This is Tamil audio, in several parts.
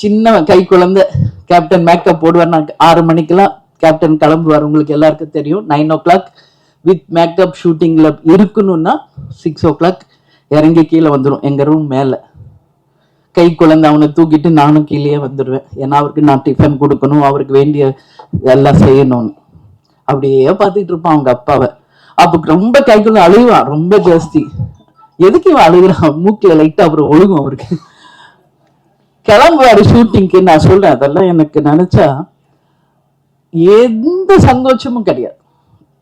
சின்ன கை குழந்தை கேப்டன் மேக்கப் போடுவார் நான் ஆறு மணிக்கெல்லாம் கேப்டன் கிளம்புவார். உங்களுக்கு எல்லாருக்கும் தெரியும். Nine o'clock with makeup ஷூட்டிங்கில் இருக்கணும்னா சிக்ஸ் ஓ கிளாக் இறங்கி கீழே வந்துடும் எங்கள் ரூம் மேலே. கை குழந்தை அவனை தூக்கிட்டு நானும் கீழேயே வந்துடுவேன் ஏன்னா அவருக்கு நான் டிஃபன் கொடுக்கணும். அவருக்கு வேண்டிய எல்லாம் செய்யணும்னு அப்படியே பார்த்துக்கிட்டு இருப்பான் அவங்க அப்பாவை. அப்போ ரொம்ப கை குழந்தை அழுவான். ரொம்ப ஜாஸ்தி. எதுக்கு இவன் அழுகிறான்? மூக்கில் லைட்டாக அப்புறம் ஒழுகும் அவருக்கு. கிளம்புவாரு ஷூட்டிங்க்கு நான் சொல்றேன் அதெல்லாம் எனக்கு நினைச்சா எந்த சந்தோஷமும் கிடையாது.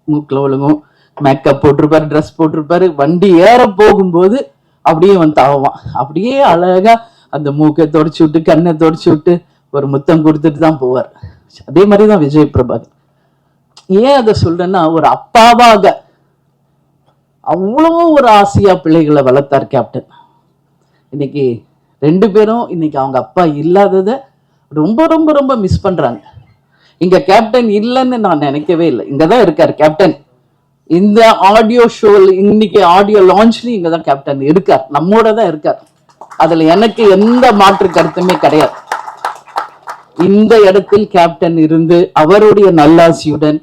மூக்கில் ஒழுங்கும் மேக்கப் போட்டிருப்பாரு ட்ரெஸ் போட்டிருப்பாரு. வண்டி ஏற போகும்போது அப்படியே வந்து தாவான் அப்படியே அழகா அந்த மூக்கை தொடச்சி விட்டு கண்ணை தொடச்சி விட்டு ஒரு முத்தம் கொடுத்துட்டு தான் போவார். அதே மாதிரி தான் விஜய் பிரபாகர். ஏன் அதை சொல்றேன்னா ஒரு அப்பாவாக அவ்வளோ ஒரு ஆசையா பிள்ளைகளை வளர்த்தார் கேப்டன் இன்னைக்கு ரெண்டு பேரும் இன்னைக்கு அவங்க அப்பா இல்லாததை ரொம்ப ரொம்ப ரொம்ப மிஸ் பண்றாங்க. இங்க கேப்டன் இல்லைன்னு நான் நினைக்கவே இல்லை. இங்க தான் இருக்காரு கேப்டன் இந்த ஆடியோ ஷோல இன்னைக்கு ஆடியோ லான்ச்லயும் இங்க தான் கேப்டன் இருக்கார். நம்மோட தான் இருக்கார். அதுல எனக்கு எந்த மாற்று கருத்துமே கிடையாது. இந்த இடத்தில் கேப்டன் இருந்து அவருடைய நல்லாசியுடன்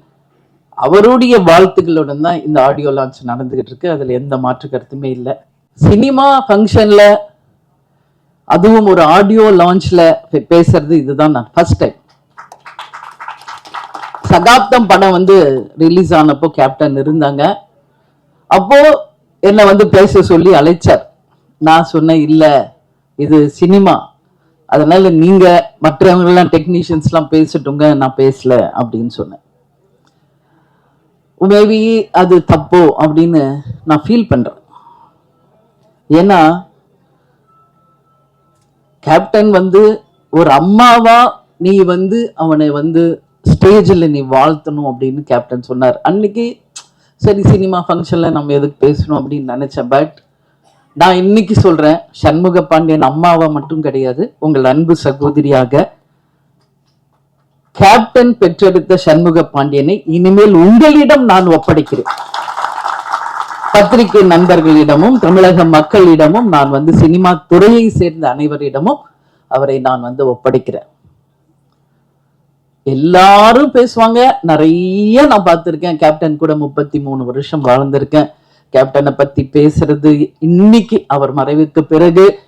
அவருடைய வாழ்த்துக்களுடன் தான் இந்த ஆடியோ லான்ச் நடந்துகிட்டு இருக்கு. அதுல எந்த மாற்று கருத்துமே இல்லை. சினிமா ஃபங்க்ஷன்ல அதுவும் ஒரு ஆடியோ லான்ச்ல பேசுறது இதுதான் நான். ஃபர்ஸ்ட் டைம் சகாப்தம் படம் வந்து ரிலீஸ் ஆனப்போ கேப்டன் இருந்தாங்க. அப்போ என்னை வந்து பேச சொல்லி அழைச்சார். நான் சொன்னேன் இல்லை இது சினிமா அதனால நீங்க மற்றவங்க டெக்னீஷியன்ஸ்லாம் பேசட்டுங்க நான் பேசல அப்படின்னு சொன்னேன். மேபி அது தப்போ அப்படின்னு நான் ஃபீல் பண்றேன். ஏன்னா கேப்டன் வந்து ஒரு அம்மாவா நீ வந்து அவனை வந்து ஸ்டேஜில் நீ வாழ்த்தணும் அப்படின்னு கேப்டன் சொன்னார். அன்னைக்கு சரி சினிமா ஃபங்க்ஷனில் நம்ம எதுக்கு பேசணும் அப்படின்னு நினச்சேன். பட் நான் இன்னைக்கு சொல்றேன் சண்முக பாண்டியன் அம்மாவா மட்டும் கிடையாது உங்கள் அன்பு சகோதரியாக கேப்டன் பெற்றெடுத்த சண்முக பாண்டியனை இனிமேல் உங்களிடம் நான் ஒப்படைக்கிறேன். பத்திரிகை நண்பர்களிடமும் தமிழக மக்களிடமும் நான் வந்து சினிமா துறையை சேர்ந்த அனைவரிடமும் அவரை நான் வந்து ஒப்படைக்கிறேன். எல்லாரும் பேசுவாங்க. நிறைய நான் பார்த்துருக்கேன். கேப்டன் கூட முப்பத்தி மூணு வருஷம் வாழ்ந்திருக்கேன். கேப்டனை பத்தி பேசுறது இன்னைக்கு அவர் மறைவுக்கு பிறகு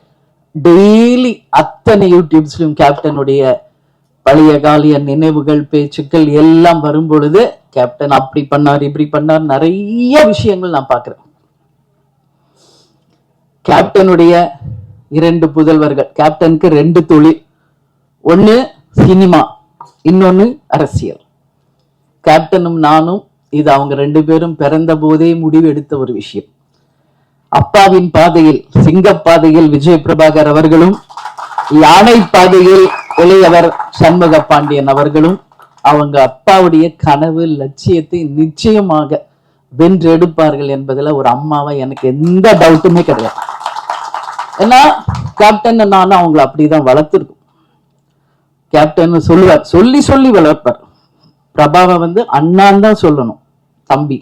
டெய்லி அத்தனை யூடியூப்ஸ்லயும் கேப்டனுடைய பழைய காலிய நினைவுகள் பேச்சுக்கள் எல்லாம் வரும் பொழுது கேப்டன் அப்படி பண்ணார் இப்படி பண்ணார் நிறைய விஷயங்கள் நான் பார்க்குறேன். கேப்டனுடைய இரண்டு புதல்வர்கள் கேப்டனுக்கு ரெண்டு தொழில். ஒன்று சினிமா இன்னொன்னு அரசியல். கேப்டனும் நானும் இது அவங்க ரெண்டு பேரும் பிறந்த போதே முடிவு எடுத்த ஒரு விஷயம். அப்பாவின் பாதையில் சிங்கப் பாதையில் விஜய் பிரபாகர் அவர்களும் யானை பாதையில் இளையவர் சண்முக பாண்டியன் அவர்களும் அவங்க அப்பாவுடைய கனவு லட்சியத்தை நிச்சயமாக வென்றெடுப்பார்கள் என்பதுல ஒரு அம்மாவை எனக்கு எந்த டவுட்டுமே கிடையாது. ஏன்னா கேப்டன் நானும் அவங்கள அப்படிதான் வளர்த்துருக்கோம். கேப்டன் சொல்லுவார். சொல்லி சொல்லி வளர்ப்பார். பிரபாவை வந்து அண்ணான் தான் சொல்லணும் தம்பி.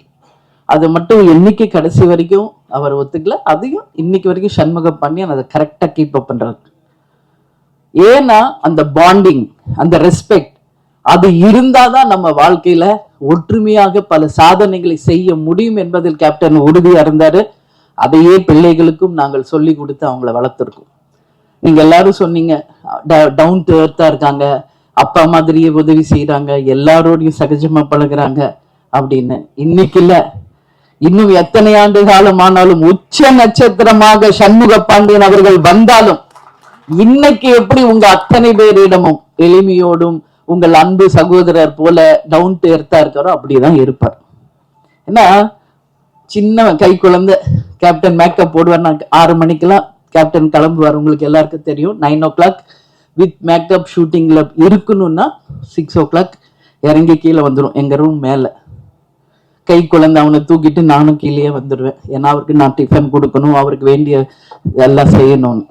அது மட்டும் என்னைக்கு கடைசி வரைக்கும் அவர் ஒத்துக்கல அதையும் இன்னைக்கு வரைக்கும் சண்முக பாண்டியன் அதை கரெக்டா கீப் அப் பண்றாரு. ஏன்னா அந்த பாண்டிங் அந்த ரெஸ்பெக்ட் அது இருந்தாதான் நம்ம வாழ்க்கையில ஒற்றுமையாக பல சாதனைகளை செய்ய முடியும் என்பதில் கேப்டன் உறுதியா இருந்தாரு. அதையே பிள்ளைகளுக்கும் நாங்கள் சொல்லி கொடுத்து அவங்கள வளர்த்துருக்கோம். நீங்க எல்லாரும் சொன்னீங்க டவுன் டு எர்த்தா இருக்காங்க அப்பா மாதிரியே உதவி செய்யறாங்க எல்லாரோடையும் சகஜமா பழகுறாங்க அப்படின்னு. இன்னைக்கு இல்ல. இன்னும் எத்தனை ஆண்டு காலம் ஆனாலும் உச்ச நட்சத்திரமாக சண்முக பாண்டியன் அவர்கள் வந்தாலும் இன்னைக்கு எப்படி உங்க அத்தனை பேரிடமும் எளிமையோடும் உங்கள் அன்பு சகோதரர் போல டவுன் டு எர்த்தா இருக்காரோ அப்படிதான் இருப்பார். ஏன்னா சின்ன கை குழந்தை கேப்டன் மேக்கப் போடுவார். நான் ஆறு மணிக்கெல்லாம் கேப்டன் கிளம்புவார். உங்களுக்கு எல்லாருக்கும் தெரியும். Nine o'clock with makeup ஷூட்டிங்ல இருக்கணும்னா சிக்ஸ் ஓ கிளாக் இறங்கி கீழே வந்துடும் எங்க ரூம் மேலே. கை குழந்தை அவனை தூக்கிட்டு நானும் கீழேயே வந்துடுவேன் ஏன்னா அவருக்கு நான் டிஃபன் கொடுக்கணும். அவருக்கு வேண்டிய எல்லாம் செய்யணும்னு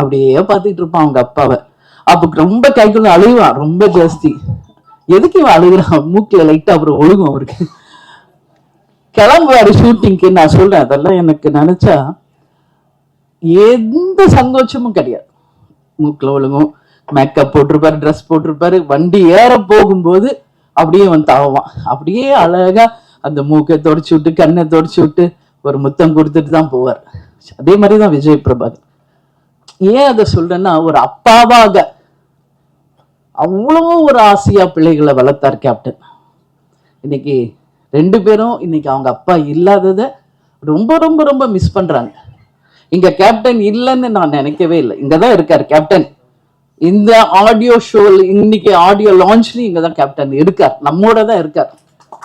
அப்படியே பார்த்துட்டு இருப்பான் அவங்க அப்பாவை. அப்போ ரொம்ப கைக்குள்ள குழந்தை அழுவான் ரொம்ப ஜாஸ்தி. எதுக்கு இவன் அழுகுறான்? மூக்கில் லைட்டா அப்புறம் ஒழுகும் அவருக்கு. கிளம்புவாரு ஷூட்டிங்க்கு நான் சொல்றேன் அதெல்லாம் எனக்கு நினைச்சா எந்த சந்தோஷமும் கிடையாது. மூக்கில் ஒழுங்கும் மேக்கப் போட்டிருப்பாரு ட்ரெஸ் போட்டிருப்பாரு வண்டி ஏற போகும்போது அப்படியே வந்து தாவான் அப்படியே அழகா அந்த மூக்கை தொடச்சி விட்டு கண்ணை தொடச்சி விட்டு ஒரு முத்தம் கொடுத்துட்டு தான் போவார். அதே மாதிரி தான் விஜய் பிரபாகர். ஏன் அதை சொல்றேன்னா ஒரு அப்பாவாக அவ்வளோ ஒரு ஆசையா பிள்ளைகளை வளர்த்தார் கேப்டன் இன்னைக்கு ரெண்டு பேரும் இன்னைக்கு அவங்க அப்பா இல்லாததை ரொம்ப ரொம்ப ரொம்ப மிஸ் பண்றாங்க. இங்க கேப்டன் இல்லைன்னு நான் நினைக்கவே இல்லை. இங்க தான் இருக்கார் கேப்டன் இந்த ஆடியோ ஷோ இன்னைக்கு ஆடியோ லான்ச்லயும் இங்க தான் கேப்டன் இருக்கார். நம்மோட தான் இருக்கார்.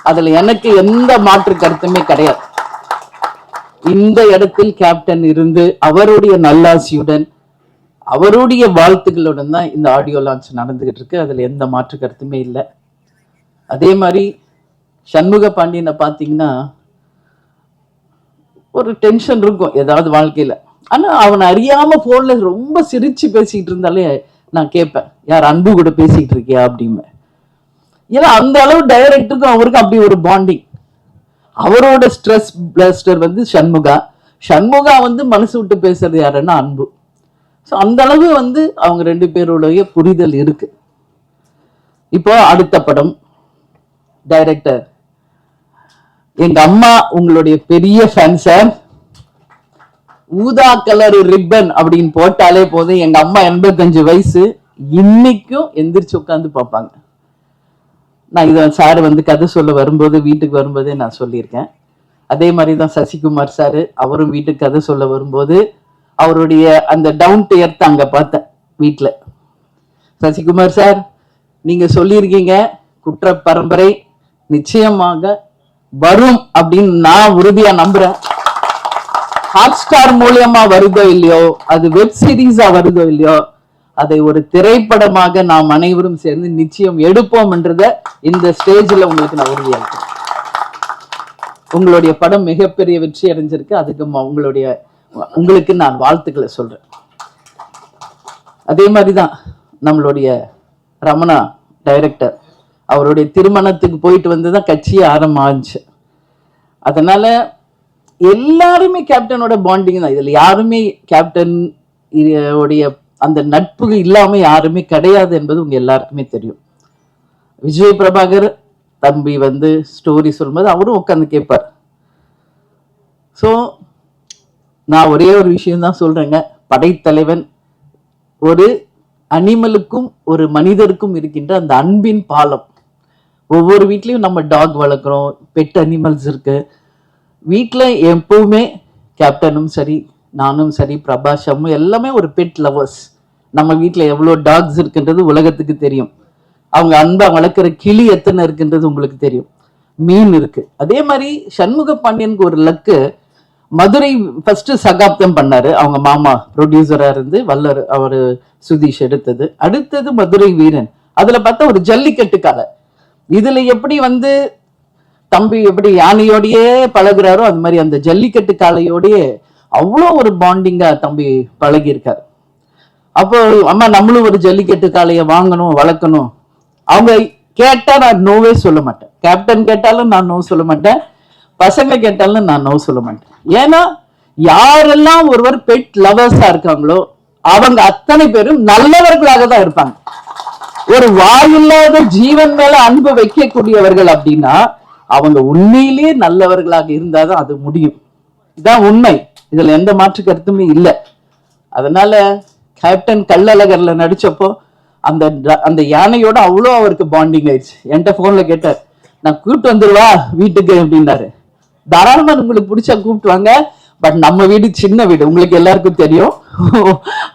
அதுல எனக்கு எந்த மாற்று கருத்துமே கிடையாது. இந்த இடத்தில் கேப்டன் இருந்து அவருடைய நல்லாசியுடன் அவருடைய வாழ்த்துக்களுடன் தான் இந்த ஆடியோ லான்ச் நடந்துகிட்டு இருக்கு. அதுல எந்த மாற்று கருத்துமே இல்லை. அதே மாதிரி சண்முக பாண்டியனை பார்த்தீங்கன்னா ஒரு டென்ஷன் இருக்கும் ஏதாவது வாழ்க்கையில. ஆனா அவனை அறியாம போன்ல ரொம்ப சிரிச்சு பேசிக்கிட்டு இருந்தாலே நான் கேட்பேன் யார் அன்பு கூட பேசிக்கிட்டு இருக்கியா? அப்படின்னு. ஏன்னா அந்த அளவு டைரக்டருக்கும் அவருக்கும் அப்படி ஒரு பாண்டிங் அவரோட ஸ்ட்ரெஸ் பிளாஸ்டர் வந்து சண்முகா. சண்முகா வந்து மனசு விட்டு பேசுறது யாருன்னா அன்பு. ஸோ அந்த அளவு வந்து அவங்க ரெண்டு பேருடைய புரிதல் இருக்கு. இப்போ அடுத்த படம் டைரக்டர் எங்க அம்மா உங்களுடைய பெரிய ஃபேன் சார் ஊதா கலர் ரிப்பன் அப்படின்னு போட்டாலே போதும். எங்க அம்மா எண்பத்தஞ்சு வயசு. இன்னைக்கும் எந்திரிச்சு உட்காந்து பார்ப்பாங்க. நான் இதை சார் வந்து கதை சொல்ல வரும்போது வீட்டுக்கு வரும்போதே நான் சொல்லியிருக்கேன். அதே மாதிரி தான் சசிகுமார் சார் அவரும் வீட்டுக்கு கதை சொல்ல வரும்போது அவருடைய அந்த டவுன் டு எர்த் அங்க பார்த்தேன் வீட்டில் சசிகுமார் சார் நீங்க சொல்லியிருக்கீங்க குற்ற பரம்பரை நிச்சயமாக வரும் அப்படின்னு நான் உறுதியா நம்புறேன். ஹாட் ஸ்டார் மூலியமா வருதோ இல்லையோ அது வெப் சீரீஸா வருதோ இல்லையோ அதை ஒரு திரைப்படமாக நாம் அனைவரும் சேர்ந்து நிச்சயம் எடுப்போம்ன்றத இந்த ஸ்டேஜ்ல உங்களுக்கு நான் உறுதியாக உங்களுடைய படம் மிகப்பெரிய வெற்றி அடைஞ்சிருக்கு. அதுக்கு உங்களுடைய உங்களுக்கு நான் வாழ்த்துக்களை சொல்றேன். அதே மாதிரிதான் நம்மளுடைய ரமணா டைரக்டர் அவருடைய திருமணத்துக்கு போயிட்டு வந்து தான் கட்சியே ஆரம்பிச்சு அதனால எல்லாருமே கேப்டனோட பாண்டிங் தான். இதுல யாருமே கேப்டன் உடைய அந்த நட்பு இல்லாம யாருமே கிடையாது என்பது உங்க எல்லாருக்குமே தெரியும். விஜய் பிரபாகர் தம்பி வந்து ஸ்டோரி சொல்லும்போது அவரும் உட்காந்து கேட்பார். ஸோ நான் ஒரே ஒரு விஷயம் தான் சொல்றேங்க. படைத்தலைவன் ஒரு அனிமலுக்கும் ஒரு மனிதருக்கும் இருக்கின்ற அந்த அன்பின் பாலம். ஒவ்வொரு வீட்லேயும் நம்ம டாக் வளர்க்குறோம் பெட் அனிமல்ஸ் இருக்கு. வீட்டில் எப்பவுமே கேப்டனும் சரி நானும் சரி பிரபாஷமும் எல்லாமே ஒரு பெட் லவர்ஸ் நம்ம வீட்டில் எவ்வளோ டாக்ஸ் இருக்குன்றது உலகத்துக்கு தெரியும். அவங்க அன்பாக வளர்க்குற கிளி எத்தனை இருக்குன்றது உங்களுக்கு தெரியும். மீன் இருக்கு. அதே மாதிரி சண்முக பாண்டியனுக்கு ஒரு லக்கு மதுரை ஃபர்ஸ்ட் சகாப்தம் பண்ணாரு. அவங்க மாமா ப்ரொடியூசரா இருந்து வல்லர் அவரு சுதீஷ் எடுத்தது. அடுத்தது மதுரை வீரன். அதுல பார்த்தா ஒரு ஜல்லிக்கட்டு கலை இதுல எப்படி வந்து தம்பி எப்படி யானையோடயே பழகுறாரோ அது மாதிரி அந்த ஜல்லிக்கட்டு காளையோடயே அவ்வளோ ஒரு பாண்டிங்கா தம்பி பழகியிருக்காரு. அப்போ அம்மா நம்மளும் ஒரு ஜல்லிக்கட்டு காளையை வாங்கணும் வளர்க்கணும். அவங்க கேட்டா நான் நோவே சொல்ல மாட்டேன். கேப்டன் கேட்டாலும் நான் நோ சொல்ல மாட்டேன். பசங்க கேட்டாலும் நான் நோ சொல்ல மாட்டேன். ஏன்னா யாரெல்லாம் ஒருவர் பெட் லவர்ஸா இருக்காங்களோ அவங்க அத்தனை பேரும் நல்லவர்களாக தான் இருப்பாங்க. ஒரு வாயில்லாத ஜீவன் மேல அன்பு வைக்கக்கூடியவர்கள் அப்படின்னா அவங்க உண்மையிலேயே நல்லவர்களாக இருந்தாதான் அது முடியும். இதான் உண்மை. இதுல எந்த மாற்று கருத்துமே இல்லை. அதனால கேப்டன் கள்ளழகர்ல நடிச்சப்போ அந்த அந்த யானையோட அவ்வளோ அவருக்கு பாண்டிங் ஆயிடுச்சு. என்கிட்ட போன்ல கேட்டார் நான் கூப்பிட்டு வந்துருவா வீட்டுக்கு அப்படின்னாரு. தாராளமா உங்களுக்கு பிடிச்சா கூப்பிட்டு வாங்க. பட் நம்ம வீடு சின்ன வீடு. உங்களுக்கு எல்லாருக்கும் தெரியும்.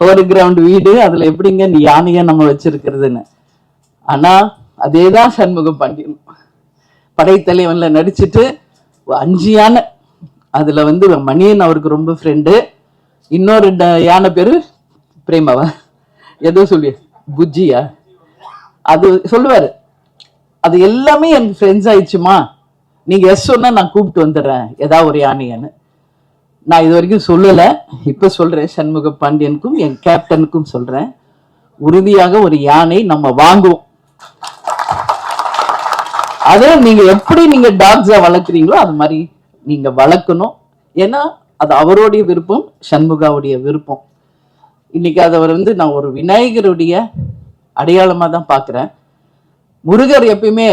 ஒரு கிரவுண்ட் வீடு. அதுல எப்படிங்க நீ யானையை நம்ம வச்சிருக்கிறதுன்னு. ஆனா அதேதான் சண்முகம் பாண்டியன் படைத்தலைவன்ல நடிச்சிட்டு அஞ்சு யானை அதுல வந்து மணியன் அவருக்கு ரொம்ப ஃப்ரெண்டு இன்னொரு யானை பேரு? பிரேமாவா? ஏதோ சொல்லி புஜ்ஜியா? அது சொல்லுவாரு. அது எல்லாமே எனக்கு ஃப்ரெண்ட்ஸ் ஆயிடுச்சுமா? நீங்க எஸ் சொன்னா நான் கூப்பிட்டு வந்துடுறேன். ஏதாவது ஒரு யானையன்னு. நான் இது வரைக்கும் சொல்லலை. இப்போ சொல்றேன். சண்முக பாண்டியனுக்கும் என் கேப்டனுக்கும் சொல்றேன். உறுதியாக ஒரு யானை நம்ம வாங்குவோம். அதை நீங்க எப்படி நீங்க டாக்ஸா வளர்க்குறீங்களோ அது மாதிரி நீங்க வளர்க்கணும். ஏன்னா அது அவருடைய விருப்பம் சண்முகாவுடைய விருப்பம். இன்னைக்கு அதை அவர் வந்து நான் ஒரு விநாயகருடைய அடையாளமா தான் பார்க்குறேன். முருகர் எப்பயுமே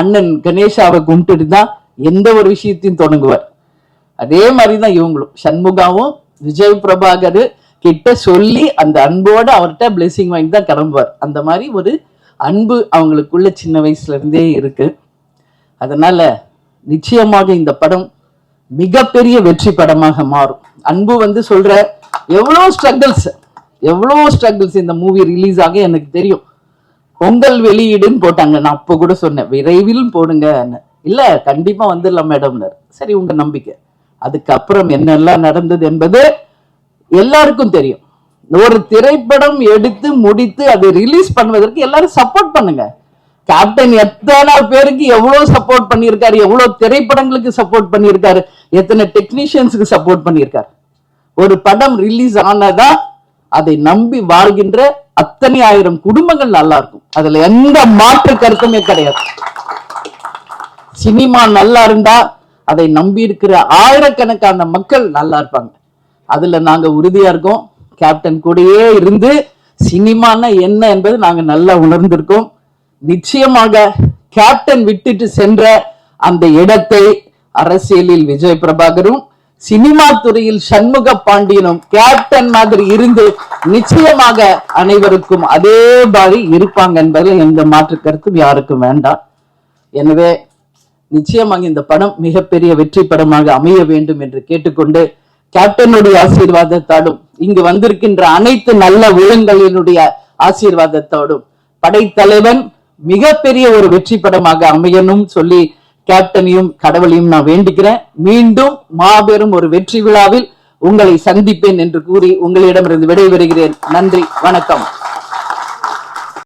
அண்ணன் கணேஷாவை கும்பிட்டுட்டு தான் எந்த ஒரு விஷயத்தையும் தொடங்குவார். அதே மாதிரி தான் இவங்களும். சண்முகாவும் விஜய் பிரபாகர் கிட்ட சொல்லி அந்த அன்போட அவர்கிட்ட பிளெஸிங் வாங்கி தான் கிளம்புவார். அந்த மாதிரி ஒரு அன்பு அவங்களுக்குள்ள சின்ன வயசுல இருந்தே இருக்கு. அதனால நிச்சயமாக இந்த படம் மிகப்பெரிய வெற்றி படமாக மாறும். அன்பு வந்து சொல்ற எவ்வளோ ஸ்ட்ரகிள்ஸ் எவ்வளோ ஸ்ட்ரகிள்ஸ் இந்த மூவி ரிலீஸ் ஆக எனக்கு தெரியும். பொங்கல் வெளியீடுன்னு போட்டாங்க. நான் அப்போ கூட சொன்னேன் விரைவில் போடுங்க இல்ல கண்டிப்பா வந்துடலாம் மேடம்னர். சரி உங்க நம்பிக்கை. அதுக்கப்புறம் என்னெல்லாம் நடந்தது என்பது எல்லாருக்கும் தெரியும். ஒரு திரைப்படம் எடுத்து முடித்து அதை ரிலீஸ் பண்ணுவதற்கு எல்லாரும் சப்போர்ட் பண்ணுங்க. கேப்டன் எத்தனை பேருக்கு எவ்வளவு சப்போர்ட் பண்ணியிருக்காரு எவ்வளவு திரைப்படங்களுக்கு சப்போர்ட் பண்ணியிருக்காரு எத்தனை டெக்னீஷியன்ஸுக்கு சப்போர்ட் பண்ணியிருக்காரு. ஒரு படம் ரிலீஸ் ஆனதான் அதை நம்பி வாழ்கின்ற அத்தனை ஆயிரம் குடும்பங்கள் நல்லா இருக்கும் அதுல எந்த மாற்று கருத்துமே கிடையாது. சினிமா நல்லா இருந்தா அதை நம்பி இருக்கிற ஆயிரக்கணக்கான மக்கள் நல்லா இருப்பாங்க. அதுல நாங்க உறுதியா இருக்கோம். கேப்டன் கூடயே இருந்து சினிமானா என்ன என்பது நாங்க நல்லா உணர்ந்திருக்கோம். நிச்சயமாக கேப்டன் விட்டுட்டு சென்ற அந்த இடத்தை அரசியலில் விஜய் பிரபாகரும் சினிமா துறையில் சண்முக பாண்டியனும் கேப்டன் மாதிரி இருந்து நிச்சயமாக அனைவருக்கும் அதே மாதிரி இருப்பாங்க என்பதில் எந்த மாற்று கருத்தும் யாருக்கும் வேண்டாம். எனவே நிச்சயமாக இந்த படம் மிகப்பெரிய வெற்றி படமாக அமைய வேண்டும் என்று கேட்டுக்கொண்டு கேப்டனுடைய ஆசீர்வாதத்தாலும் இங்கு வந்திருக்கின்ற அனைத்து நல்ல உள்ளங்களினுடைய ஆசீர்வாதத்தோடும் படைத்தலைவன் மிகப்பெரிய ஒரு வெற்றி படமாக அமையணும் சொல்லி கேப்டனையும் கடவுளையும் நான் வேண்டிக்கிறேன் மீண்டும் மாபெரும் ஒரு வெற்றி விழாவில் உங்களை சந்திப்பேன் என்று கூறி உங்களிடமிருந்து விடைபெறுகிறேன். நன்றி வணக்கம்.